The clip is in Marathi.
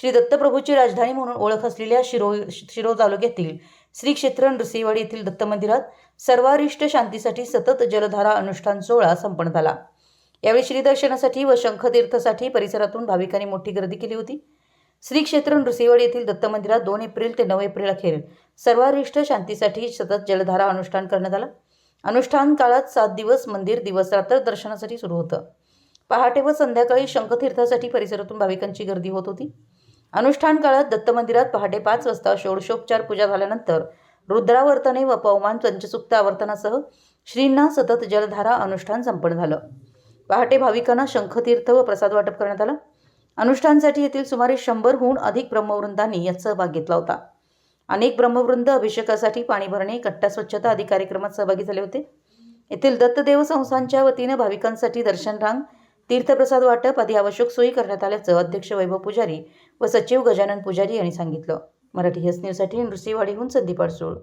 श्री दत्तप्रभूची राजधानी म्हणून ओळख असलेल्या शिरो शिरो तालुक्यातील श्री क्षेत्र नृसिंहवाडी येथील दत्त मंदिरात सर्वारिष्ट शांतीसाठी सतत जलधारा अनुष्ठान सोहळा संपन्न झाला. यावेळी श्रीदर्शनासाठी व शंखतीर्थसाठी परिसरातून भाविकांनी मोठी गर्दी केली होती. श्री क्षेत्र नृसिंहवाडी येथील दत्त मंदिरात दोन एप्रिल ते नऊ एप्रिल अखेर सर्वारिष्ट शांतीसाठी सतत जलधारा अनुष्ठान करण्यात आलं. अनुष्ठान काळात सात दिवस मंदिर दिवस रात्र दर्शनासाठी सुरू होतं. पहाटे व संध्याकाळी शंखतीर्थासाठी परिसरातून भाविकांची गर्दी होत होती. अनुष्ठान काळात दत्त मंदिरात पहाटे पाच वाजता षोडशोपचार पूजा झाल्यानंतर रुद्रावर्तने व पवमान पंचसुक्त आवर्तनासह श्रींना सतत जलधारा अनुष्ठान संपन्न झालं. पहाटे भाविकांना शंखतीर्थ व प्रसाद वाटप करण्यात आला. अनुष्ठानसाठी येथील सुमारे शंभरहून अधिक ब्रह्मवृंदांनी यात सहभाग घेतला होता. अनेक ब्रह्मवृंद अभिषेकासाठी पाणी भरणे कट्टा स्वच्छता आदी कार्यक्रमात सहभागी झाले होते. येथील दत्तदेव संस्थांच्या वतीनं भाविकांसाठी दर्शन रांग तीर्थप्रसाद वाटप आदी आवश्यक सोयी करण्यात आल्याचं अध्यक्ष वैभव पुजारी व सचिव गजानन पुजारी यांनी सांगितलं. मराठी हेस न्यूजसाठी नृसिंहवाडीहून संदीप अडसूळ.